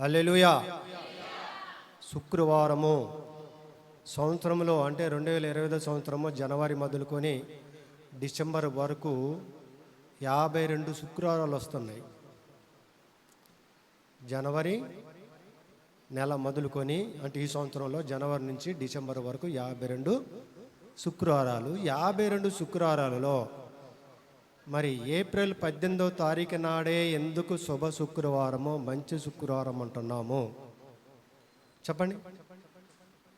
Alleluia శుక్రవారము. సంవత్సరంలో అంటే రెండు వేల ఇరవై ఐదో సంవత్సరము జనవరి మొదలుకొని డిసెంబర్ వరకు యాభై రెండు శుక్రవారాలు వస్తున్నాయి. జనవరి నెల మొదలుకొని అంటే ఈ సంవత్సరంలో జనవరి నుంచి డిసెంబర్ వరకు యాభై రెండు శుక్రవారాలు. యాభై రెండు శుక్రవారాలలో మరి ఏప్రిల్ పద్దెనిమిదవ తారీఖు నాడే ఎందుకు శుభ శుక్రవారము మంచి శుక్రవారం అంటున్నాము? చెప్పండి.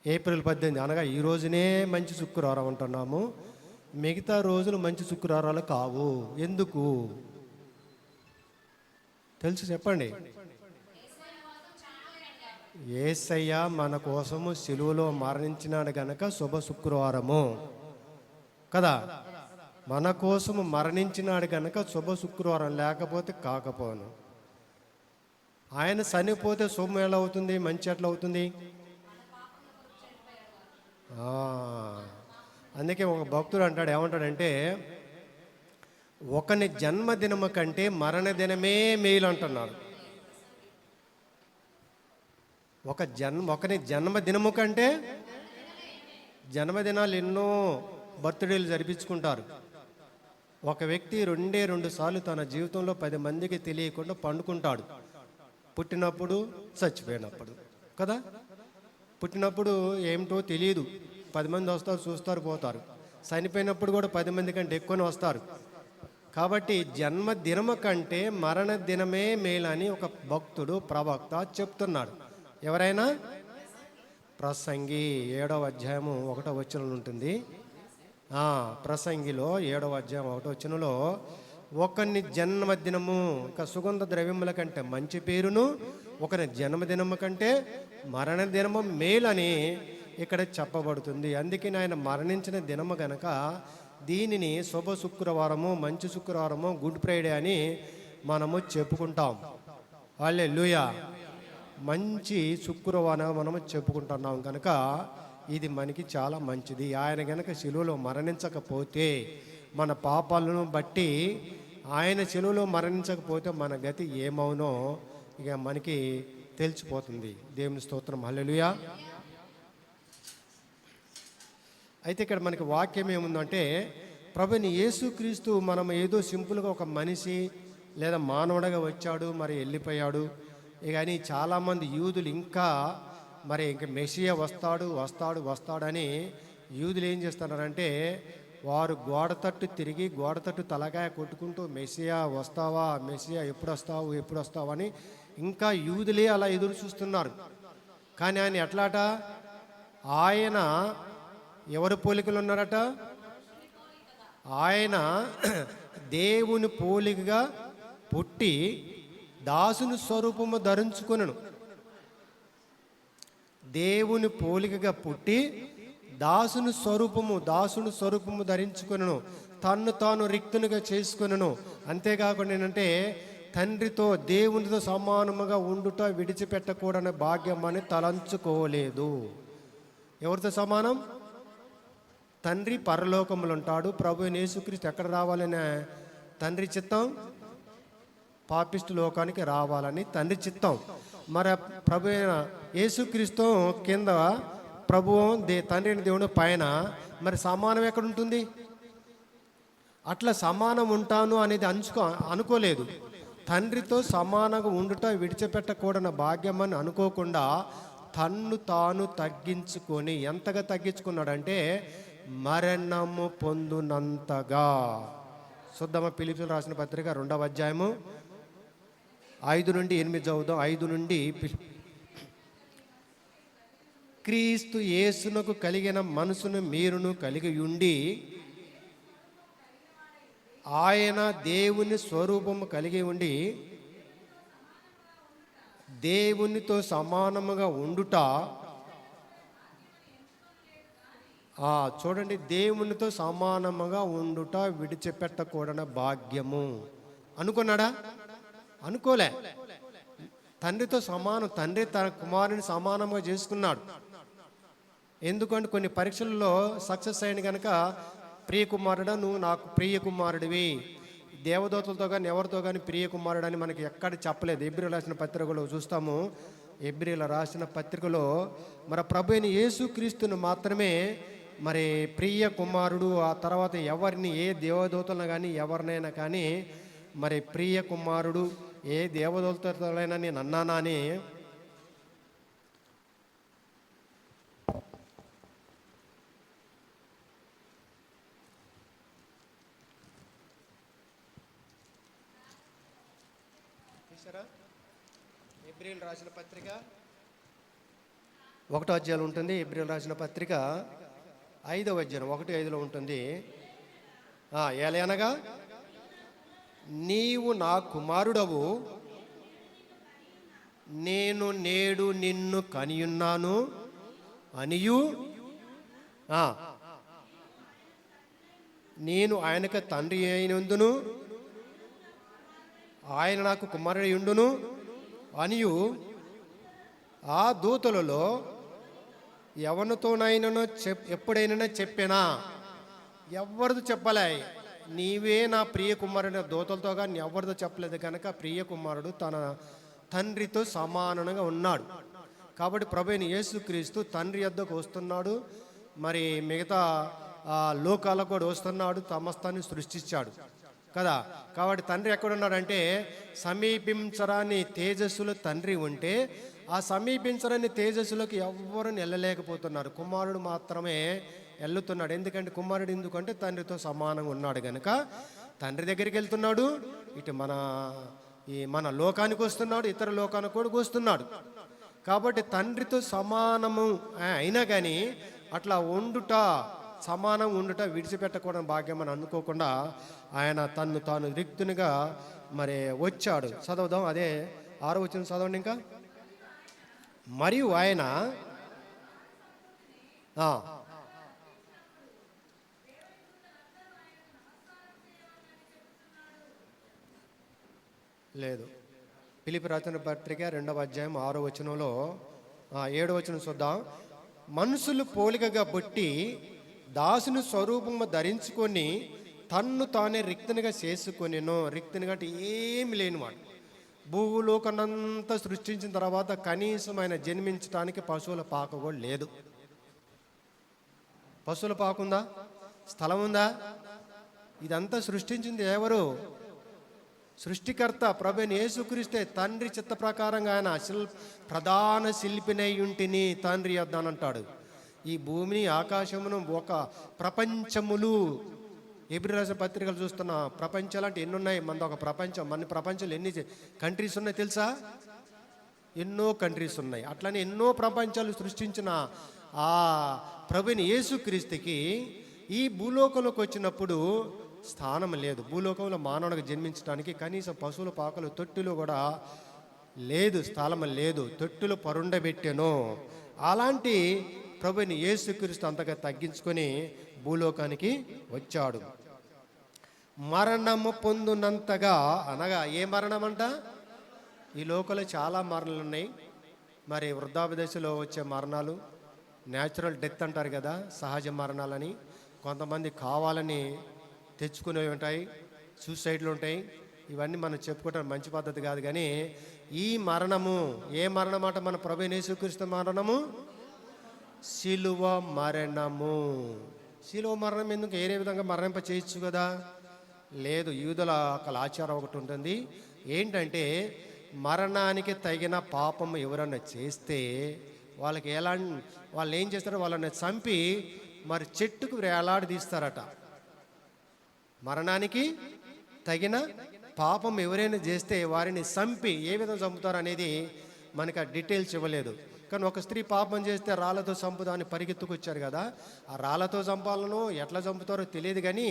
ఏప్రిల్ పద్దెనిమిది అనగా ఈ రోజునే మంచి శుక్రవారం అంటున్నాము. మిగతా రోజులు మంచి శుక్రవారాలు కావు. ఎందుకు? తెలుసు చెప్పండి. ఏసయ్య మన కోసము సిలువలో మరణించినాడు గనక శుభ శుక్రవారము. కదా? మన కోసము మరణించినాడు కనుక శుభ శుక్రవారం లేకపోతే కాకపోను. ఆయన చనిపోతే శుభం ఎలా అవుతుంది మంచి ఎట్లా అవుతుంది అందుకే ఒక భక్తుడు అంటాడు ఏమంటాడంటే ఒకని జన్మదినము కంటే మరణ దినమే మేలు అంటున్నాడు. ఒక జన్మ ఒకని జన్మదినము కంటే జన్మదినాలు ఎన్నో బర్త్డేలు జరిపించుకుంటారు. ఒక వ్యక్తి రెండే రెండు సార్లు తన జీవితంలో పది మందికి తెలియకుండా పండుకుంటాడు. పుట్టినప్పుడు చచ్చిపోయినప్పుడు. కదా? పుట్టినప్పుడు ఏమిటో తెలియదు పది మంది వస్తారు చూస్తారు పోతారు. చనిపోయినప్పుడు కూడా పది మంది కంటే ఎక్కువనే వస్తారు. కాబట్టి జన్మదినము కంటే మరణ దినమే మేలని ఒక భక్తుడు ప్రవక్త చెప్తున్నాడు. ఎవరైనా? ప్రసంగి ఏడవ అధ్యాయము ఒకటో వచ్చిన ఉంటుంది. ప్రసంగిలో ఏడవ అధ్యాయం ఒకటో వచనంలో ఒకరిని జన్మదినము ఇంకా సుగంధ ద్రవ్యముల కంటే మంచి పేరును ఒకరి జన్మదినము కంటే మరణ దినము మేలని ఇక్కడ చెప్పబడుతుంది. అందుకని ఆయన మరణించిన దినము గనక దీనిని శుభ శుక్రవారము మంచి శుక్రవారము గుడ్ ఫ్రైడే అని మనము చెప్పుకుంటాం. వాళ్ళే లూయా మంచి శుక్రవారం మనము చెప్పుకుంటున్నాం కనుక ఇది మనకి చాలా మంచిది. ఆయన గనక శిలువలో మరణించకపోతే మన పాపాలను బట్టి ఆయన శిలువలో మరణించకపోతే మన గతి ఏమవునో ఇక మనకి తెలిసిపోతుంది. దేవుని స్తోత్రం. హల్లెలుయా. అయితే ఇక్కడ మనకి వాక్యం ఏముందంటే ప్రభుని యేసుక్రీస్తు మనం ఏదో సింపుల్గా ఒక మనిషి లేదా మానవుడగా వచ్చాడు మరి వెళ్ళిపోయాడు. ఇక అని చాలామంది యూదులు ఇంకా మరి ఇంక మెస్సియా వస్తాడు వస్తాడు వస్తాడని యూదులు ఏం చేస్తున్నారంటే వారు గోడ తట్టు తిరిగి గోడ తట్టు తలకాయ కొట్టుకుంటూ మెస్సియా వస్తావా మెస్సియా ఎప్పుడు వస్తావు ఎప్పుడు వస్తావు అని ఇంకా యూదులే అలా ఎదురు చూస్తున్నారు. కానీ ఆయన ఎట్లాట? ఆయన ఎవరి పోలికలు ఉన్నారట? ఆయన దేవుని పోలికగా పుట్టి దాసుని స్వరూపము ధరించుకొనను. దేవుని పోలికగా పుట్టి దాసుని స్వరూపము దాసుని స్వరూపము ధరించుకును తన్ను తాను రిక్తునిగా చేసుకును అంతేకాకుండా ఏంటంటే తండ్రితో దేవునితో సమానముగా ఉండుట విడిచిపెట్టకూడని భాగ్యం అని తలంచుకోలేదు. ఎవరితో సమానం? తండ్రి పరలోకములు ఉంటాడు ప్రభు యేసుక్రీస్తు ఎక్కడ రావాలనే తండ్రి చిత్తం? పాపిస్టు లోకానికి రావాలని తండ్రి చిత్తం. మరి ప్రభు అయిన యేసుక్రీస్తు కింద ప్రభువు దే తండ్రి దేవుని పైన మరి సమానం ఎక్కడ ఉంటుంది? అట్లా సమానం ఉంటాను అనేది అంచుకో అనుకోలేదు. తండ్రితో సమానంగా ఉండుట విడిచిపెట్టకూడని భాగ్యం అని అనుకోకుండా తన్ను తాను తగ్గించుకొని ఎంతగా తగ్గించుకున్నాడంటే మరణము పొందునంతగా. శుద్ధమ? పిలిపిలు రాసిన పత్రిక రెండవ అధ్యాయము ఐదు నుండి ఎనిమిది చదువుదాం. ఐదు నుండి క్రీస్తు యేసునకు కలిగిన మనసును మీరును కలిగి ఉండి ఆయన దేవుని స్వరూపము కలిగి ఉండి దేవునితో సమానముగా ఉండుట చూడండి దేవునితో సమానముగా ఉండుట విడిచిపెట్టకూడని భాగ్యము. అనుకున్నాడా? అనుకోలే. తండ్రితో సమానం తండ్రి తన కుమారుని సమానంగా చేసుకున్నాడు. ఎందుకంటే కొన్ని పరీక్షల్లో సక్సెస్ అయిన కనుక ప్రియ కుమారుడా నువ్వు నాకు ప్రియ కుమారుడివి. దేవదూతలతో కానీ ఎవరితో కానీ ప్రియ కుమారుడు అని మనకి ఎక్కడ చెప్పలేదు. ఎబ్రిల్ రాసిన పత్రికలో చూస్తాము. ఎబ్రిల్ రాసిన పత్రికలో మరి ప్రభు అయిన యేసుక్రీస్తును మాత్రమే మరి ప్రియ కుమారుడు ఆ తర్వాత ఎవరిని ఏ దేవదూతలను కానీ ఎవరినైనా కానీ మరి ప్రియ కుమారుడు ఏ దేవదూతలైనా నేను అన్నానా అని చూసారా? ఏప్రిల్ రాసిన పత్రిక. ఒకటో అధ్యాయం ఉంటుంది ఏప్రిల్ రాసిన పత్రిక. ఐదవ అధ్యాయం ఒకటి ఐదులో ఉంటుంది. ఏలయనగా నీవు నా కుమారుడవు. నేను నేడు నిన్ను కనియున్నాను. అనియు. నేను ఆయనకు తండ్రి అయినందును. ఆయన నాకు కుమారుడు ఉండును. అనియు ఆ దూతలలో ఎవరితోనైనా చెప్ ఎప్పుడైనా చెప్పినా ఎవరిది చెప్పలే. నీవే నా ప్రియ కుమారుడు దూతలతో కానీ ఎవరితో చెప్పలేదు కనుక ప్రియ కుమారుడు తన తండ్రితో సమానంగా ఉన్నాడు. కాబట్టి ప్రభుని యేసుక్రీస్తు తండ్రి యొద్దకు వస్తున్నాడు. మరి మిగతా లోకాలకు కూడా వస్తున్నాడు. సమస్తాన్ని సృష్టించాడు. కదా? కాబట్టి తండ్రి ఎక్కడున్నాడంటే సమీపించరాని తేజస్సులో తండ్రి ఉంటే ఆ సమీపించరాని తేజస్సులోకి ఎవ్వరూ వెళ్ళలేకపోతున్నారు కుమారుడు మాత్రమే వెళ్తున్నాడు ఎందుకంటే కుమారుడు ఎందుకంటే తండ్రితో సమానంగా ఉన్నాడు కనుక తండ్రి దగ్గరికి వెళ్తున్నాడు. ఇటు మన ఈ మన లోకానికి వస్తున్నాడు ఇతర లోకానికి కూడా వస్తున్నాడు. కాబట్టి తండ్రితో సమానము అయినా కానీ అట్లా వండుట సమానం ఉండుట విడిచిపెట్టకూడని భాగ్యం అని అనుకోకుండా ఆయన తన్ను తాను రిక్తునిగా మరి వచ్చాడు. చదవదాం అదే ఆరో వచ్చిన చదవండి ఇంకా. మరియు ఆయన లేదు. పిలిపి రచన పత్రిక రెండవ అధ్యాయం ఆరో వచనంలో ఏడో వచనం చూద్దాం. మనుషులు పోలికగా బొట్టి దాసుని స్వరూపము ధరించుకొని తన్ను తానే రిక్తనిగా చేసుకొనిను. రిక్తునిగా అంటే ఏమి లేనివాడు భూలోకనంతా సృష్టించిన తర్వాత కనీసం ఆయన జన్మించడానికి పశువుల పాక కూడా లేదు. పశువుల పాకుందా స్థలం ఉందా? ఇదంతా సృష్టించింది ఎవరు? సృష్టికర్త ప్రభుని యేసుక్రీస్తే తండ్రి చిత్త ప్రకారంగా ఆయన శిల్ ప్రధాన శిల్పినై ఉంటిని తండ్రి అద్దానంటాడు ఈ భూమిని ఆకాశమును ఒక ప్రపంచములు. ఎబ్రి పత్రికలు చూస్తున్న ప్రపంచాలు అంటే ఎన్ని ఉన్నాయి మనది ఒక ప్రపంచం. మన ప్రపంచంలో ఎన్ని కంట్రీస్ ఉన్నాయి తెలుసా? ఎన్నో కంట్రీస్ ఉన్నాయి. అట్లనే ఎన్నో ప్రపంచాలు సృష్టించిన ఆ ప్రభుని యేసుక్రీస్తుకి ఈ భూలోకంలోకి వచ్చినప్పుడు స్థానం లేదు. భూలోకంలో మానవుడికి జన్మించడానికి కనీసం పశువుల పాకలు తొట్టులు కూడా లేదు స్థలం లేదు. తొట్టులు పరుండబెట్టెను. అలాంటి ప్రభుని యేసుక్రీస్తు అంతగా తగ్గించుకొని భూలోకానికి వచ్చాడు. మరణము పొందునంతగా అనగా ఏ మరణం అంట ఈ లోకంలో చాలా మరణాలు ఉన్నాయి. మరి వృద్ధాప్య దశలో వచ్చే మరణాలు న్యాచురల్ డెత్ అంటారు కదా సహజ మరణాలని కొంతమంది కావాలని తెచ్చుకునేవి ఉంటాయి సూసైడ్లు ఉంటాయి. ఇవన్నీ మనం చెప్పుకోవటం మంచి పద్ధతి కాదు కానీ ఈ మరణము ఏ మరణం అంట మన ప్రభు యేసుక్రీస్తు మరణము? శిలువ మరణము. శిలువ మరణం ఎందుకు? ఏరే విధంగా మరణింప చేయొచ్చు కదా? లేదు యూదుల ఒక ఆచారం ఒకటి ఉంటుంది. ఏంటంటే మరణానికి తగిన పాపం ఎవరన్నా చేస్తే వాళ్ళకి ఎలా వాళ్ళు ఏం చేస్తారో వాళ్ళని చంపి మరి చెట్టుకు వేలాడదీస్తారట. మరణానికి తగిన పాపం ఎవరైనా చేస్తే వారిని చంపి ఏ విధంగా చంపుతారు అనేది మనకి ఆ డీటెయిల్స్ ఇవ్వలేదు. కానీ ఒక స్త్రీ పాపం చేస్తే రాళ్ళతో చంపుదాన్ని పరిగెత్తుకొచ్చారు కదా ఆ రాళ్ళతో చంపాలను ఎట్లా చంపుతారో తెలియదు కానీ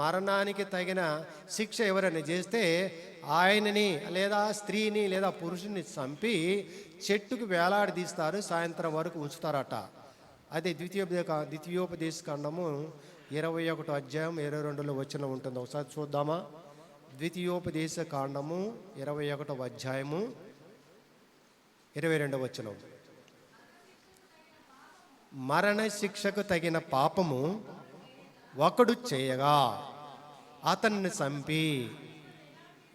మరణానికి తగిన శిక్ష ఎవరైనా చేస్తే ఆయనని లేదా స్త్రీని లేదా పురుషుని చంపి చెట్టుకు వేలాడదీస్తారు సాయంత్రం వరకు ఉంచుతారట. అదే ద్వితీయోపదేశ ద్వితీయోపదేశ ఖండము ఇరవై ఒకటో అధ్యాయం ఇరవై రెండులో వచ్చిన ఉంటుంది. ఒకసారి చూద్దామా? ద్వితీయోపదేశ కాండము ఇరవై ఒకటో అధ్యాయము ఇరవై రెండవ వచనం. మరణ శిక్షకు తగిన పాపము ఒకడు చేయగా అతన్ని చంపి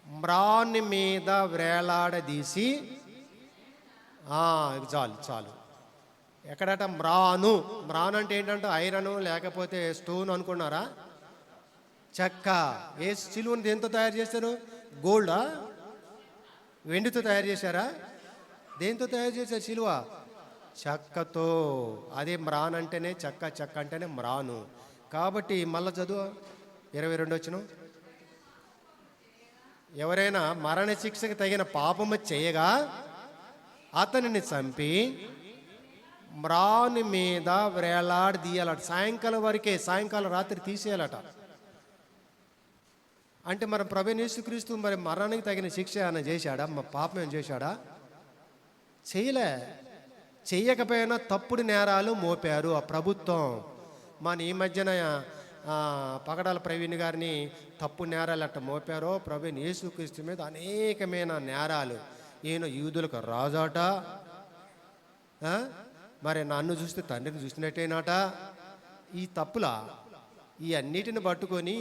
మ్రాన్ని మీద వేలాడదీసి చాలు చాలు. ఎక్కడట? మ్రాను. మ్రాన్ అంటే ఏంటంటే ఐరన్ లేకపోతే స్టోన్ అనుకున్నారా? చెక్క. ఏ సిలువను దేంతో తయారు చేశారు? గోల్డా? వెండితో తయారు చేశారా? దేంతో తయారు చేశారు సిలువ? చెక్కతో. అదే మ్రాన్ అంటేనే చెక్క చెక్క అంటేనే మ్రాను. కాబట్టి మళ్ళా చదువు. ఇరవై రెండు వచ్చిన. ఎవరైనా మరణ శిక్షకు తగిన పాపము చేయగా అతనిని చంపి మ్రాను మీద వేలాడి తీయాలట సాయంకాలం వరకే సాయంకాలం రాత్రి తీసేయాలట. అంటే మరి ప్రభు యేసుక్రీస్తు మరి మరణానికి తగిన శిక్ష ఏమైనా చేశాడా? మా పాపం ఏం చేశాడా? చేయలే. చెయ్యకపోయినా తప్పుడు నేరాలు మోపారు ఆ ప్రభుత్వం. మన ఈ మధ్యన పగడాల ప్రవీణ్ గారిని తప్పు నేరాలు అట్ట మోపారో ప్రవీణ్ యేసుక్రీస్తు మీద అనేకమైన నేరాలు. ఈయన యూదులకు రాజాట. మరి నన్ను చూస్తే తండ్రిని చూసినట్టేనాట? ఈ తప్పులా ఈ అన్నిటిని పట్టుకొని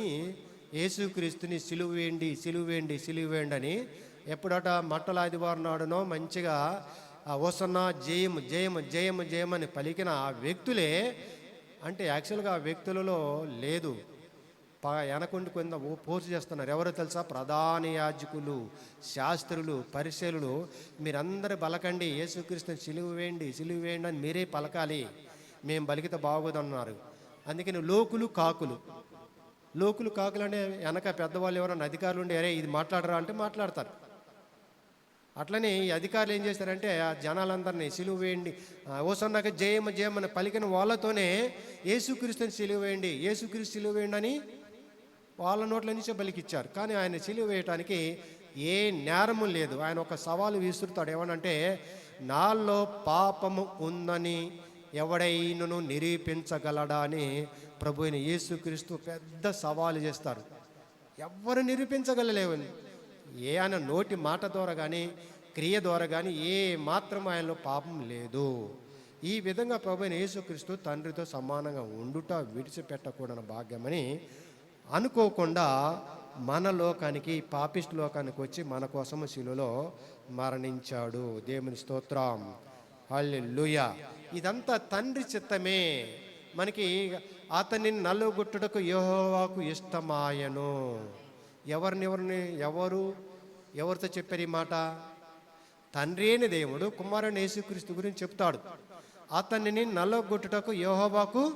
యేసుక్రీస్తుని సిలువ వేయండి సిలువ వేయండి సిలువ వేయండి అని ఎప్పుడట మట్టల ఆదివారం నాడునో మంచిగా ఓసన్న జయము జయము జయము జయమని పలికిన ఆ వ్యక్తులే అంటే యాక్చువల్గా ఆ వ్యక్తులలో లేదు. వెనకుండి కొంత ఓ- పోసు చేస్తున్నారు. ఎవరో తెలుసా? ప్రధాన యాజకులు శాస్త్రులు పరిశీలులు. మీరందరూ బలకండి యేసుక్రీస్తుని సిలువ వేయండి సిలువ వేయండి అని మీరే పలకాలి. మేము బలికితే బాగోదన్నారు. అందుకని లోకులు కాకులు. లోకులు కాకులు అంటే వెనక పెద్దవాళ్ళు ఎవరైనా అధికారులు ఉండి అరే ఇది మాట్లాడరా అంటే మాట్లాడతారు. అట్లనే ఈ అధికారులు ఏం చేస్తారంటే ఆ జనాలందరినీ సిలువ వేయండి. ఓసన్నాక జయమ జయమని పలికిన వాళ్ళతోనే యేసుక్రీస్తుని సిలువ వేయండి. యేసుక్రీస్తు సిలువ వేయండి అని వాళ్ళ నోట్ల నుంచే బలికిచ్చారు. కానీ ఆయన సిలువ వేయటానికి ఏ నేరము లేదు. ఆయన ఒక సవాలు విసురుతాడు. ఏమనంటే నాలో పాపము ఉందని ఎవడైనను నిరూపించగలడా అని ప్రభు అయిన యేసుక్రీస్తు పెద్ద సవాలు చేస్తారు. ఎవ్వరు నిరూపించగలలేవని ఏ ఆయన నోటి మాట ద్వారా కానీ క్రియ ద్వారా కానీ ఏ మాత్రం ఆయనలో పాపం లేదు. ఈ విధంగా ప్రభు అయిన యేసుక్రీస్తు తండ్రితో సమానంగా ఉండుట విడిచిపెట్టకూడని భాగ్యమని అనుకోకుండా మన లోకానికి పాపిస్ట్ లోకానికి వచ్చి మన కోసము శిలులో మరణించాడు. దేవుని స్తోత్రం. లూయ ఇదంతా తండ్రి చిత్తమే. మనకి అతన్ని నలుగుట్టుటకు యోహోవాకు ఇష్టమాయను. ఎవరిని ఎవరిని ఎవరు ఎవరితో చెప్పారు ఈ మాట? తండ్రి అని దేవుడు కుమారుని యేసుక్రీస్తు గురించి చెప్తాడు. అతనిని నల్లగొట్టుటకు యోహోబాకు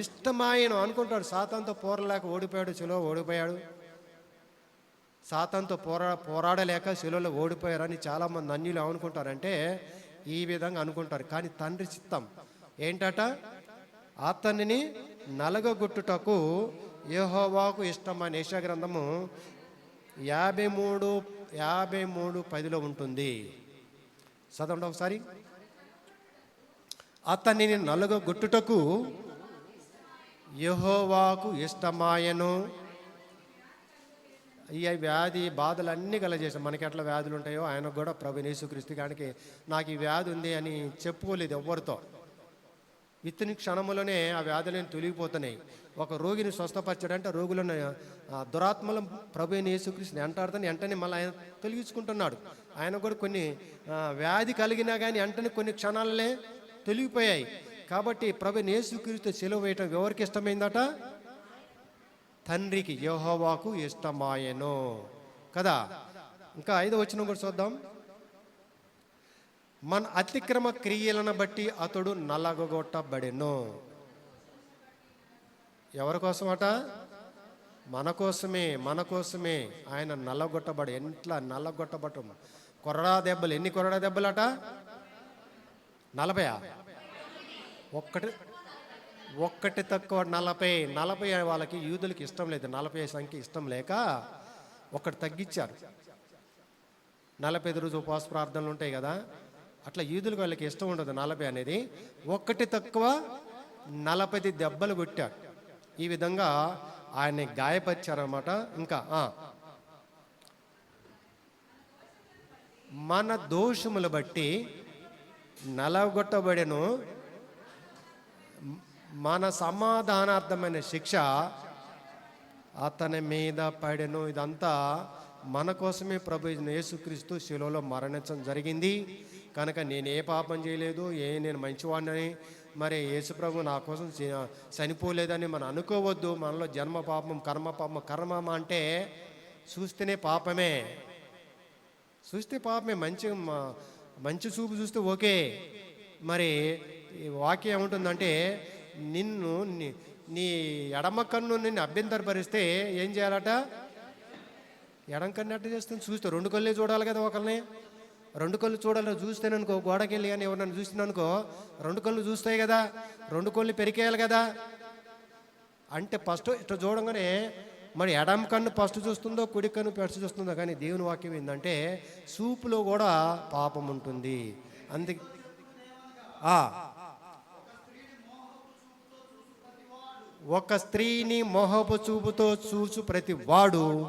ఇష్టమాయన అనుకుంటాడు. సాతంతో పోరలేక ఓడిపోయాడు చెలో ఓడిపోయాడు. సాతంతో పోరా పోరాడలేక శిలువలో ఓడిపోయారని చాలామంది అన్యులు అనుకుంటారంటే ఈ విధంగా అనుకుంటారు. కానీ తండ్రి చిత్తం ఏంటట? అతనిని నలగగొట్టుటకు యహోవాకు ఇష్టమైన యెషయా గ్రంథము యాభై మూడు యాభై మూడు పదిలో ఉంటుంది. చదవండి ఒకసారి. అతనిని నలగగొట్టుటకు యహోవాకు ఇష్టమాయను. ఈ వ్యాధి బాధలు అన్నీ మనకి ఎట్లా వ్యాధులు ఉంటాయో ఆయనకు కూడా ప్రభు యేసుక్రీస్తు గానికి నాకు ఈ వ్యాధి ఉంది అని చెప్పుకోలేదు ఎవ్వరితో. ఇతని క్షణములోనే ఆ వ్యాధులను తొలిగిపోతున్నాయి. ఒక రోగిని స్వస్థపరచాడంటే రోగులను దురాత్మలం దురాత్మల ప్రభు యేసుక్రీస్తుని ఎంటాడుతాను వెంటనే మళ్ళీ ఆయన తొలగించుకుంటున్నాడు. ఆయన కూడా కొన్ని వ్యాధి కలిగినా కానీ వెంటనే కొన్ని క్షణాలనే తొలిగిపోయాయి. కాబట్టి ప్రభు యేసుక్రీస్తు సెలవు వేయటం ఎవరికి ఇష్టమైందట? తండ్రికి యోహోవాకు ఇష్టమాయను. కదా? ఇంకా ఐదో వచ్చిన కూడా చూద్దాం. మన అతిక్రమ క్రియలను బట్టి అతడు నలగొట్టబడెను ఎవరి కోసమట? మన కోసమే మన కోసమే ఆయన నల్లగొట్టబడు ఎట్లా నల్లగొట్టబడు కొరడా దెబ్బలు ఎన్ని కొరడా దెబ్బలట? నలభై ఒక్కటి ఒక్కటి తక్కువ నలభై నలభై వాళ్ళకి యూదులకి ఇష్టం లేదు. నలభై సంఖ్య ఇష్టం లేక ఒకటి తగ్గించారు. నలభై ఐదు రోజు ఉపవాస ప్రార్థనలు ఉంటాయి కదా అట్లా యూదులకు వాళ్ళకి ఇష్టం ఉండదు నలభై అనేది. ఒక్కటి తక్కువ నలభై దెబ్బలు కొట్టాడు ఈ విధంగా ఆయన్ని గాయపరిచారనమాట ఇంకా మన దోషములు బట్టి నలగొట్టబడెను మన సమాధానార్థమైన శిక్ష అతని మీద పడెను. ఇదంతా మన కోసమే ప్రభు యేసుక్రీస్తు శిలోలో మరణించడం జరిగింది. కనుక నేను ఏ పాపం చేయలేదు. ఏ నేను మంచివాడినని మరి యేసుప్రభు నా కోసం చనిపోలేదని మనం అనుకోవద్దు. మనలో జన్మ పాపం కర్మ పాపం కర్మ అంటే చూస్తేనే పాపమే. చూస్తే పాపమే. మంచి మంచి చూపు చూస్తే ఓకే. మరి వాక్యం ఏముంటుందంటే నిన్ను నీ- నీ ఎడమ కన్ను నిన్ను అభ్యంతరపరిస్తే ఏం చేయాలట? ఎడం కన్ను అట్ట చేస్తుంది? చూస్తే రెండు కళ్ళే చూడాలి కదా ఒకరిని రెండు కళ్ళు చూడాలి చూస్తేననుకో గోడకి వెళ్ళి కానీ ఎవరినైనా చూస్తున్నానుకో రెండు కళ్ళు చూస్తాయి కదా. రెండు కళ్ళు పెరికేయాలి కదా. అంటే ఫస్ట్ ఇట్లా చూడంగానే మరి ఎడమ కన్ను ఫస్ట్ చూస్తుందో కుడి కన్ను ఫస్ట్ చూస్తుందో కానీ దేవుని వాక్యం ఏంటంటే సూపులో కూడా పాపం ఉంటుంది. అందుకే ఆ. ఒక స్త్రీని మొహపు చూపుతో చూచు ప్రతి వాడు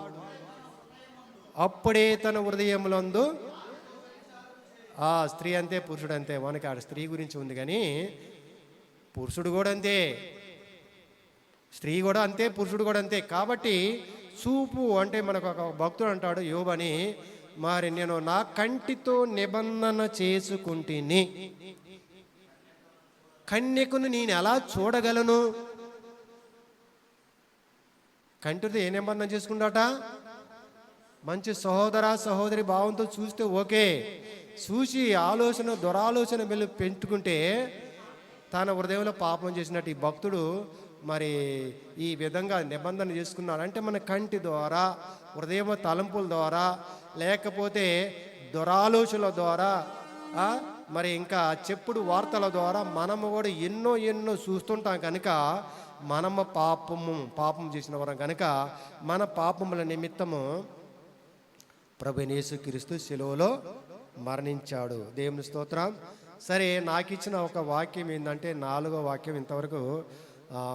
అప్పుడే తన హృదయములందు ఆ స్త్రీ అంతే పురుషుడు అంతే. మనకి ఆడ స్త్రీ గురించి ఉంది కానీ పురుషుడు కూడా అంతే. స్త్రీ కూడా అంతే పురుషుడు కూడా అంతే. కాబట్టి చూపు అంటే మనకు ఒక భక్తుడు అంటాడు యోబని మరి నేను నా కంటితో నిబంధన చేసుకుంటుని. కన్యకును నేను ఎలా చూడగలను? కంటితో ఏ నిబంధన చేసుకుంటాట? మంచి సహోదర సహోదరి భావంతో చూస్తే ఓకే. చూసి ఆలోచన దురాలోచన వెళ్ళి పెంచుకుంటే తన హృదయంలో పాపం చేసినట్టు ఈ భక్తుడు మరి ఈ విధంగా నిబంధన చేసుకున్నాడు. అంటే మన కంటి ద్వారా హృదయం తలంపుల ద్వారా లేకపోతే దురాలోచనల ద్వారా మరి ఇంకా చెప్పుడు వార్తల ద్వారా మనము కూడా ఎన్నో ఎన్నో చూస్తుంటాం కనుక మనము పాపము పాపం చేసిన వారం. కనుక మన పాపముల నిమిత్తము ప్రభు యేసుక్రీస్తు శిలువలో మరణించాడు. దేవుని స్తోత్రం. సరే నాకు ఇచ్చిన ఒక వాక్యం ఏంటంటే నాలుగో వాక్యం ఇంతవరకు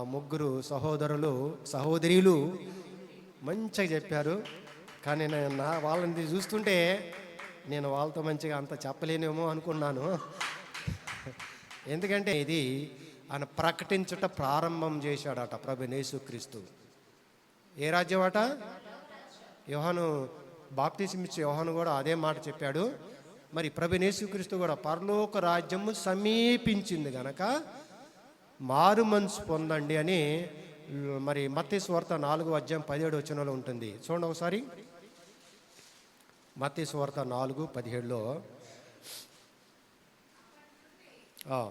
ముగ్గురు సహోదరులు సహోదరులు మంచిగా చెప్పారు. కానీ నేను నా వాళ్ళని చూస్తుంటే నేను వాళ్ళతో మంచిగా అంత చెప్పలేనేమో అనుకున్నాను. ఎందుకంటే ఇది ఆయన ప్రకటించుట ప్రారంభం చేశాడట ప్రభు యేసుక్రీస్తు ఏ రాజ్యం అట యోహాను బాప్తిసం ఇచ్చే యోహాను కూడా అదే మాట చెప్పాడు. మరి ప్రభు యేసుక్రీస్తు కూడా పరలోక రాజ్యము సమీపించింది గనక మారు మనసు పొందండి అని మరి మత్తేశ్వార్త నాలుగు అధ్యాయం పదిహేడు వచనంలో ఉంటుంది. చూడండి ఒకసారి. మత్తేశ్వార్త నాలుగు పదిహేడులో. ఆ.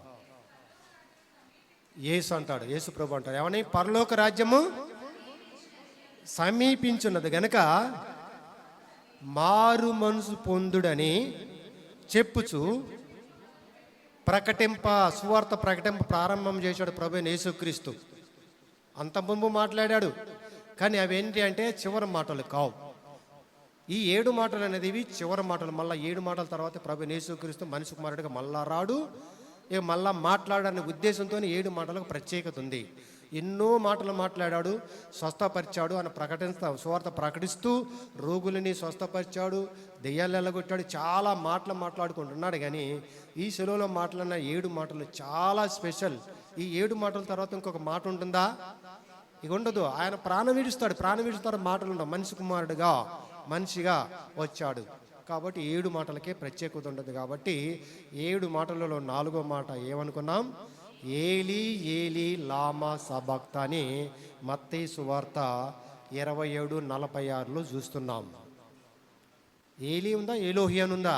యేసు అంటాడు యేసు ప్రభు అంటాడు. ఏమని? పరలోక రాజ్యము సమీపించున్నది. గనక మారు మనసు పొందుడని చెప్పుచు ప్రకటింప సువార్త ప్రకటింప ప్రారంభం చేశాడు ప్రభు యేసుక్రీస్తు. అంత ముందు మాట్లాడాడు. కానీ అవేంటి అంటే చివరి మాటలు కావు. ఈ ఏడు మాటలు అనేది ఇవి చివరి మాటలు. మళ్ళీ ఏడు మాటల తర్వాత ప్రభు యేసుక్రీస్తు మనిషి కుమారుడిగా మళ్ళా రాడు. ఇక మళ్ళా మాట్లాడనే ఉద్దేశంతో ఏడు మాటలకు ప్రత్యేకత ఉంది. ఎన్నో మాటలు మాట్లాడాడు స్వస్థపరిచాడు అని ప్రకటిస్తా సువార్త ప్రకటిస్తూ రోగులని స్వస్థపరిచాడు దెయ్యాలు ఎల్లగొట్టాడు చాలా మాటలు మాట్లాడుకుంటున్నాడు. కానీ ఈ సెలవులో మాట్లాడిన ఏడు మాటలు చాలా స్పెషల్. ఈ ఏడు మాటల తర్వాత ఇంకొక మాట ఉంటుందా? ఇక ఉండదు. ఆయన ప్రాణం విడుస్తాడు. ప్రాణం విడుస్తాడు మాటలు ఉండవు. మనిషి కుమారుడుగా మనిషిగా వచ్చాడు. కాబట్టి ఏడు మాటలకే ప్రత్యేకత ఉండదు కాబట్టి ఏడు మాటలలో నాలుగో మాట ఏమనుకున్నాం? ఏలి ఏలి లామా సభక్త అని మత్తయి సువార్త ఇరవై ఏడు నలభై ఆరులో చూస్తున్నాం. ఏలి ఉందా ఏలోహి అని ఉందా?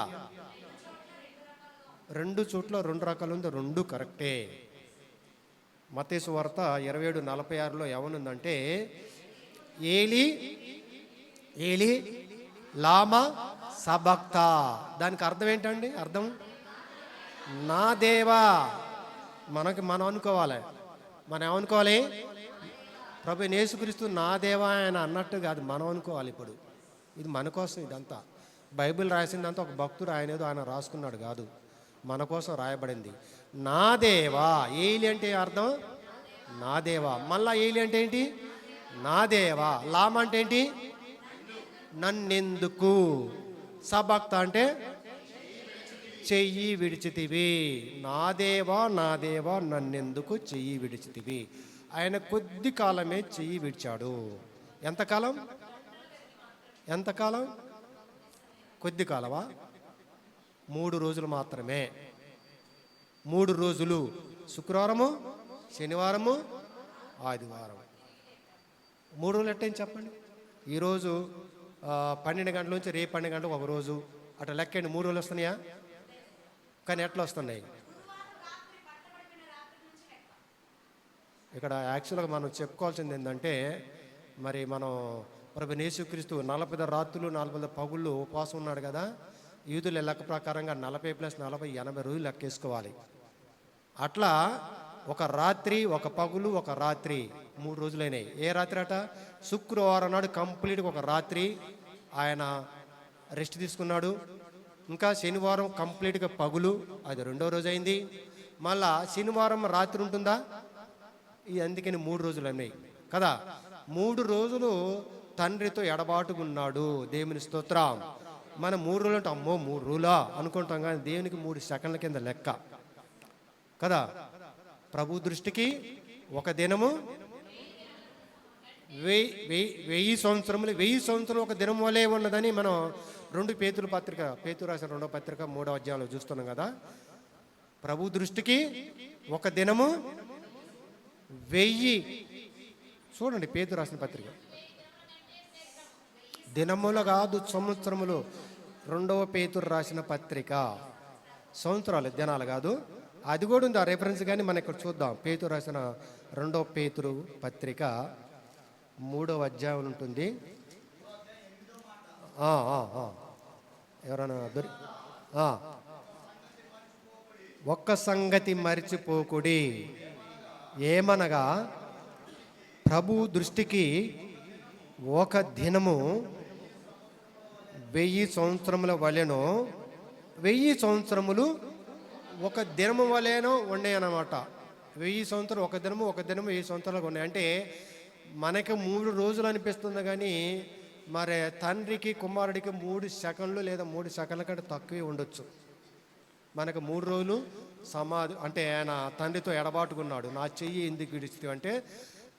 రెండు చోట్ల రెండు రకాలు ఉంది రెండు కరెక్టే. మతేసు వార్త ఇరవై ఏడు నలభై ఆరులో ఏమనుందంటే ఏలి ఏలి లామా సభక్త. దానికి అర్థం ఏంటండి? అర్థం? నా దేవా. మనకి మనం అనుకోవాలి. మనం ఏమనుకోవాలి? ప్రభు నేసుక్రీస్తు నా దేవా ఆయన అన్నట్టు కాదు మనం అనుకోవాలి ఇప్పుడు. ఇది మన కోసం ఇదంతా. బైబిల్ రాసిందంతా ఒక భక్తుడు ఆయన ఏదో ఆయన రాసుకున్నాడు కాదు. మన కోసం రాయబడింది. నా దేవా. ఏలి అంటే అర్థం? నా దేవా. మళ్ళా ఏలి అంటే ఏంటి? నా దేవా. లామ అంటే ఏంటి? నన్నెందుకు? సభక్త అంటే చెయ్యి విడిచితివి. నా దేవా నా దేవా నన్నెందుకు చెయ్యి విడిచితివి. ఆయన కొద్ది కాలమే చెయ్యి విడిచాడు. ఎంతకాలం? ఎంతకాలం? కొద్ది కాలమా? మూడు రోజులు మాత్రమే. మూడు రోజులు. శుక్రవారము శనివారము ఆదివారం మూడు రోజులు ఎట్టని చెప్పండి? ఈరోజు పన్నెండు గంటల నుంచి రేపు పన్నెండు గంటలకు ఒక రోజు. అట్లా లెక్కండి మూడు రోజులు వస్తున్నాయా? కానీ ఎట్లా వస్తున్నాయి? ఇక్కడ యాక్చువల్గా మనం చెప్పుకోవాల్సింది ఏంటంటే మరి మనం ప్రభు నేసుక్రీస్తు నలభై రాత్రులు నలభై పగుళ్ళు ఉపవాసం ఉన్నాడు కదా. యూదుల లెక్క ప్రకారంగా నలభై ప్లస్ నలభై ఎనభై రోజులు లెక్కేసుకోవాలి. అట్లా ఒక రాత్రి ఒక పగులు ఒక రాత్రి మూడు రోజులైనాయి. ఏ రాత్రి అట? శుక్రవారం నాడు కంప్లీట్గా ఒక రాత్రి ఆయన రెస్ట్ తీసుకున్నాడు. ఇంకా శనివారం కంప్లీట్గా పగులు అది రెండో రోజు అయింది మళ్ళా శనివారం రాత్రి ఉంటుందా? ఇది అందుకని మూడు రోజులు అన్నాయి కదా? మూడు రోజులు తండ్రితో ఎడబాటుకున్నాడు. దేవుని స్తోత్రం. మనం మూడు రోజులు అంటే అమ్మో మూడు రోజులా? అనుకుంటాం కానీ దేవునికి మూడు సెకండ్ల కింద లెక్క. కదా? ప్రభు దృష్టికి ఒక దినము వెయ్యి వెయ్యి వెయ్యి సంవత్సరములు వెయ్యి సంవత్సరం ఒక దినం వలె ఉన్నదని మనం రెండు పేతుల పత్రిక పేతురు రాసిన రెండో పత్రిక మూడో అధ్యాయంలో చూస్తున్నాం కదా. ప్రభు దృష్టికి ఒక దినము వెయ్యి చూడండి పేతురు రాసిన పత్రిక. దినములు కాదు సంవత్సరములు రెండవ పేతురు రాసిన పత్రిక. సంవత్సరాలు దినాలు కాదు. అది కూడా ఉంది ఆ రెఫరెన్స్ కానీ మనం ఇక్కడ చూద్దాం. పేతురు రాసిన రెండవ పేతురు పత్రిక. మూడవ అధ్యాయం ఉంటుంది. ఎవరైనా దొరి ఒక్క సంగతి మరిచిపోకుడి. ఏమనగా ప్రభు దృష్టికి ఒక దినము వెయ్యి సంవత్సరముల వలెను వెయ్యి సంవత్సరములు ఒక దినము వలెనో ఉన్నాయి అన్నమాట వెయ్యి సంవత్సరం ఒక దినము ఒక దినము వెయ్యి సంవత్సరాలు ఉన్నాయి. అంటే మనకి మూడు రోజులు అనిపిస్తుంది కానీ మరి తండ్రికి కుమారుడికి మూడు సెకండ్లు లేదా మూడు సెకండ్ల కంటే తక్కువే ఉండొచ్చు. మనకు మూడు రోజులు సమాధి అంటే ఆయన తండ్రితో ఎడబాటుకున్నాడు. నా చెయ్యి ఎందుకు విడిచితే అంటే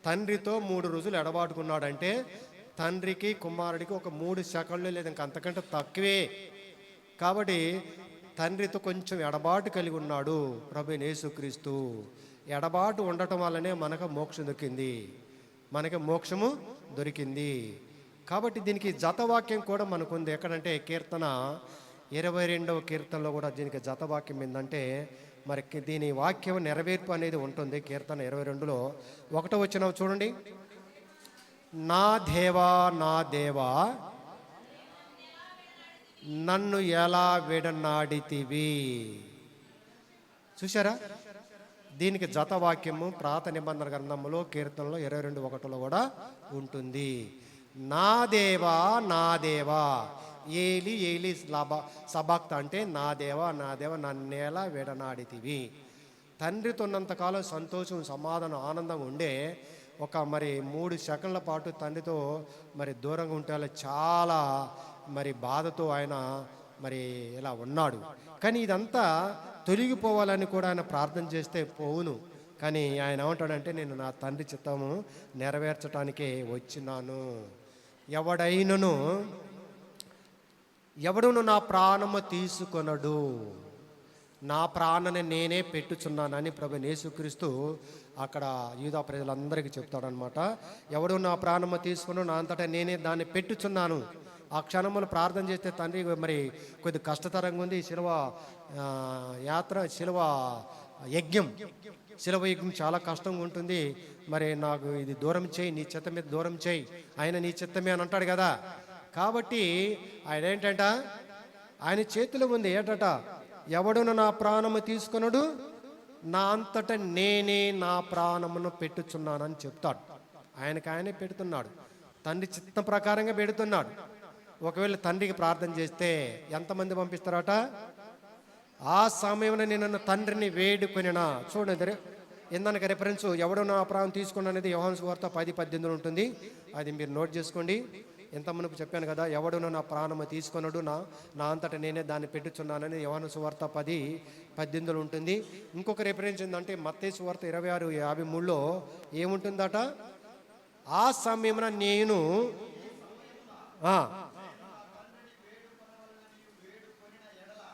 తండ్రితో మూడు రోజులు ఎడబాటుకున్నాడు అంటే తండ్రికి కుమారుడికి ఒక మూడు సెకండ్లు లేదా ఇంక అంతకంటే తక్కువే. కాబట్టి తండ్రితో కొంచెం ఎడబాటు కలిగి ఉన్నాడు ప్రభు యేసుక్రీస్తు. ఎడబాటు ఉండటం వల్లనే మనకు మోక్షం దొక్కింది. మనకి మోక్షము దొరికింది. కాబట్టి దీనికి జతవాక్యం కూడా మనకుంది. ఎక్కడంటే కీర్తన ఇరవై రెండవ కీర్తనలో కూడా దీనికి జతవాక్యం ఏంటంటే మరి దీని వాక్యం నెరవేర్పు అనేది ఉంటుంది కీర్తన ఇరవై రెండులో. ఒకటో వచ్చిన చూడండి. నా దేవా నా దేవా నన్ను ఎలా విడనాడితివి? చూసారా దీనికి జతవాక్యము ప్రాత నిబంధన గ్రంథంలో కీర్తనలో ఇరవై రెండు ఒకటిలో కూడా ఉంటుంది. నా దేవా నా దేవా ఏలి ఏలి లాభ సభాక్త అంటే నా దేవా నా దేవ నన్నేలా విడనాడితివి. తండ్రితో ఉన్నంతకాలం సంతోషం సమాధానం ఆనందం ఉండే ఒక మరి మూడు సెకండ్ల పాటు తండ్రితో మరి దూరంగా ఉంటే అలా చాలా మరి బాధతో ఆయన మరి ఇలా ఉన్నాడు. కానీ ఇదంతా తొలగిపోవాలని కూడా ఆయన ప్రార్థన చేస్తే పోవును. కానీ ఆయన ఏమంటాడంటే నేను నా తండ్రి చిత్తము నెరవేర్చడానికే వచ్చినాను. ఎవడైనను ఎవడును నా ప్రాణము తీసుకొనడు. నా ప్రాణని నేనే పెట్టుచున్నానని ప్రభు యేసుక్రీస్తు అక్కడ యూదా ప్రజలందరికీ చెప్తాడనమాట ఎవడు నా ప్రాణము తీసుకుని నా అంతటా నేనే దాన్ని పెట్టుచున్నాను. ఆ క్షణములు ప్రార్థన చేస్తే తండ్రి మరి కొద్ది కష్టతరంగా ఉంది. శిలువ యాత్ర శిలువ యజ్ఞం. శిలవ యజ్ఞం చాలా కష్టంగా ఉంటుంది. మరి నాకు ఇది దూరం చేయి నీ చెత్త మీద దూరం చేయి. ఆయన నీ చిత్తమే అని అంటాడు కదా. కాబట్టి ఆయన ఏంటంట? ఆయన చేతిలో ఉంది ఏంటట? ఎవడును నా ప్రాణము తీసుకొనడు? నా అంతట నేనే నా ప్రాణమును పెట్టుచున్నానని చెప్తాడు. ఆయనకి ఆయనే పెడుతున్నాడు. తండ్రి చిత్త ప్రకారంగా పెడుతున్నాడు. ఒకవేళ తండ్రికి ప్రార్థన చేస్తే ఎంతమంది పంపిస్తారట? ఆ సమయంలో నేను నా తండ్రిని వేడుకొనినా. చూడండి ఇందాక రిఫరెన్స్ ఎవడో నా ప్రాణం తీసుకున్నా అనేది యోహాన్స్ వార్త పది పద్దెనిమిది ఉంటుంది. అది మీరు నోట్ చేసుకోండి. ఎంత మునుపు చెప్పాను కదా ఎవడునో నా ప్రాణము తీసుకొనడు నా నా అంతట నేనే దాన్ని పెట్టుచున్నానని యవన సువార్త పది పద్దెనిమిదిలో ఉంటుంది. ఇంకొక రెఫరెన్స్ ఏంటంటే మత్తే సువార్త ఇరవై ఆరు యాభై మూడులో ఏముంటుందట? ఆ సమయమున నేను ఆ, ఆ,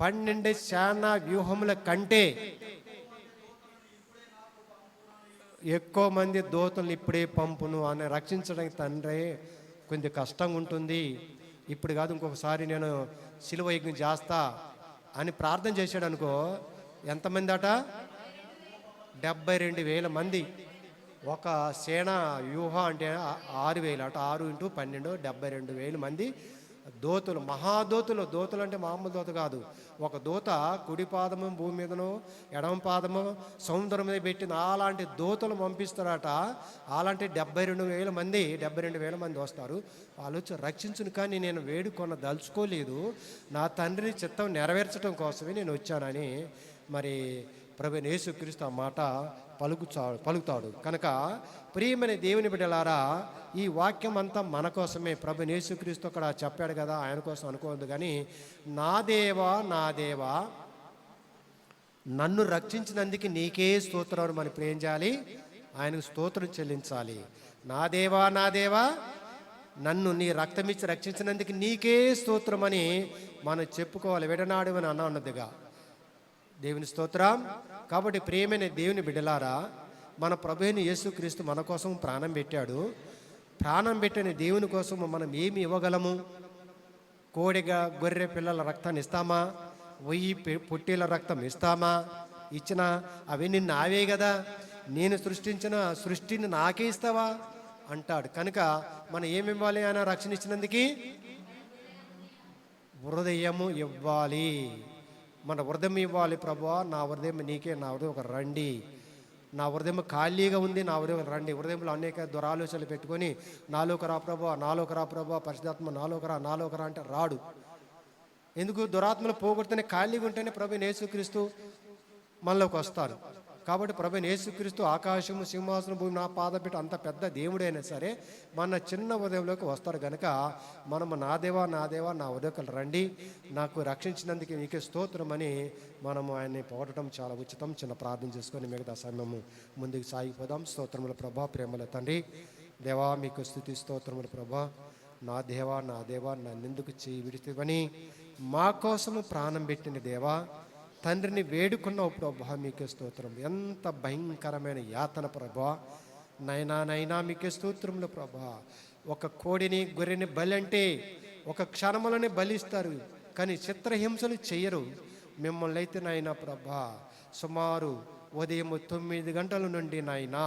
పన్నెండు శానా వ్యూహముల కంటే ఎక్కువ మంది దోతలు ఇప్పుడే పంపును అని రక్షించడానికి తండ్రి కొంచెం కష్టంగా ఉంటుంది. ఇప్పుడు కాదు ఇంకొకసారి నేను సిలువ యజ్ఞం చేస్తా అని ప్రార్థన చేశాడు అనుకో ఎంతమంది అట? డెబ్బై రెండు వేల మంది. ఒక సేన వ్యూహ అంటే ఆరు వేలు అట. ఆరు ఇంటూ పన్నెండు డెబ్బై రెండు వేల మంది. దోతులు మహాదోతులు. దోతులు అంటే మామూలు దోత కాదు. ఒక దోత కుడి పాదము భూమి మీదను ఎడమ పాదము సముద్రం మీద పెట్టిన అలాంటి దోతలు పంపిస్తారట. అలాంటి డెబ్బై రెండు వేల మంది డెబ్బై రెండు వేల మంది వస్తారు. వాళ్ళు వచ్చి రక్షించును కానీ నేను వేడుకొన్న దలుచుకోలేదు. నా తండ్రిని చిత్తం నెరవేర్చడం కోసమే నేను వచ్చానని మరి ప్రభు యేసుక్రీస్తు ఆ మాట పలుకుచా పలుకుతాడు. కనుక ప్రియమైన దేవుని బిడ్డలారా ఈ వాక్యం అంతా మన కోసమే. ప్రభు యేసుక్రీస్తు అక్కడ చెప్పాడు కదా ఆయన కోసం అనుకోవద్దు కానీ నా దేవా నా దేవా నన్ను రక్షించినందుకు నీకే స్తోత్రం మనం ఇప్పుడు ఏం చేయాలి ఆయనకు స్తోత్రం చెల్లించాలి. నా దేవా నా దేవా నన్ను నీ రక్తమిచ్చి రక్షించినందుకు నీకే స్తోత్రమని మనం చెప్పుకోవాలి. విడనాడు అని అన్న ఉన్నదిగా దేవుని స్తోత్రం. కాబట్టి ప్రేమైన దేవుని బిడ్డలారా మన ప్రభుని యేసుక్రీస్తు మన కోసం ప్రాణం పెట్టాడు. ప్రాణం పెట్టిన దేవుని కోసం మనం ఏమి ఇవ్వగలము? కోడిగా గొర్రె పిల్లల రక్తాన్ని ఇస్తామా? వెయ్యి పొట్టేల రక్తం ఇస్తామా? ఇచ్చిన అవన్నీ నావే కదా నేను సృష్టించిన సృష్టిని నాకే ఇస్తావా? అంటాడు. కనుక మనం ఏమి ఇవ్వాలి ఆయన రక్షణ ఇచ్చినందుకు? హృదయము ఇవ్వాలి. మన హృదయం ఇవ్వాలి ప్రభా. నా హృదయం నీకే నా హృదయం ఒక రండి. నా హృదయం ఖాళీగా ఉంది నా హృదయం రండి. హృదయంలో అనేక దురాలోచనలు పెట్టుకొని నాలోకి రా ప్రభా నాలోకి రా ప్రభా పరిశుధాత్మ నాలోకి రా నాలోకి రా అంటే రాడు. ఎందుకు? దురాత్మలు పోగొడితేనే ఖాళీగా ఉంటేనే ప్రభు యేసుక్రీస్తు మనలోకి వస్తారు కాబట్టి ప్రభు యేసుక్రీస్తు ఆకాశము సింహాసనం భూమి నా పాదపీఠ అంత పెద్ద దేవుడైనా సరే మన చిన్న ఉదయంలోకి వస్తారు కనుక మనము నా దేవా నా దేవా నా ఉదయకలు రండి. నాకు రక్షించినందుకు నీకే స్తోత్రం అని మనము ఆయన్ని పొగడటం చాలా ఉచితం. చిన్న ప్రార్థన చేసుకొని మిగతా సమయము ముందుకు సాగిపోదాం. స్తోత్రముల ప్రభా ప్రేమల తండ్రి. దేవా మీకు స్థుతి స్తోత్రముల ప్రభా. నా దేవా నా దేవా నన్నెందుకు చేయి విడితివని మా కోసము ప్రాణం పెట్టిన దేవా తండ్రిని వేడుకున్నావు ప్రభా మీకే స్తోత్రం. ఎంత భయంకరమైన యాతన ప్రభా. నైనా నైనా మీకే స్తోత్రములు ప్రభా. ఒక కోడిని గొర్రెని బలి అంటే ఒక క్షణములని బలిస్తారు కానీ చిత్రహింసలు చేయరు మిమ్మల్ని అయితే నాయన ప్రభా సుమారు ఉదయం తొమ్మిది గంటల నుండి నాయనా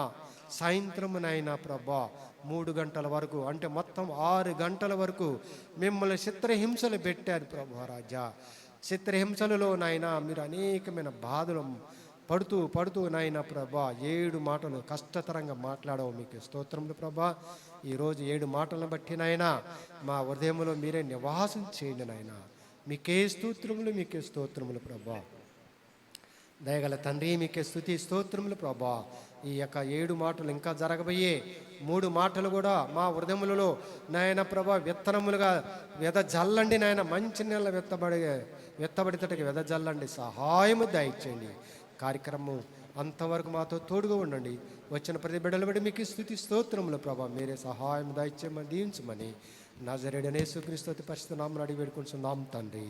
సాయంత్రం నైనా ప్రభా మూడు గంటల వరకు అంటే మొత్తం ఆరు గంటల వరకు మిమ్మల్ని చిత్రహింసలు పెట్టారు ప్రభా రాజా. చిత్రహింసలలో నాయన మీరు అనేకమైన బాధలు పడుతూ పడుతూ నాయన ప్రభా ఏడు మాటలు కష్టతరంగా మాట్లాడవు మీకు. స్తోత్రములు ప్రభా. ఈరోజు ఏడు మాటలను బట్టి నాయన మా హృదయంలో మీరే నివాసం చేయండి నాయన. మీకే స్తోత్రములు మీకే స్తోత్రములు ప్రభా. దయగల తండ్రి మీకే స్థుతి స్తోత్రములు ప్రభా. ఈ యొక్క ఏడు మాటలు ఇంకా జరగబోయే మూడు మాటలు కూడా మా హృదయములలో నాయన ప్రభా విత్తనములుగా వెద జల్లండి నాయన మంచి నీళ్ళ విత్తబడి విత్తబడితటికి వెద జల్లండి. సహాయము దయచేయండి. కార్యక్రమం అంతవరకు మాతో తోడుగా ఉండండి. వచ్చిన ప్రతి బిడ్డలు బట్టి మీకు స్థుతి స్తోత్రములు ప్రభా. మీరే సహాయం దయచేయమని దీవించమని నా జరేడనే సుక్రీస్తు పరిస్థితి నామని అడిగి వేడుకుంటున్నాం తండ్రి.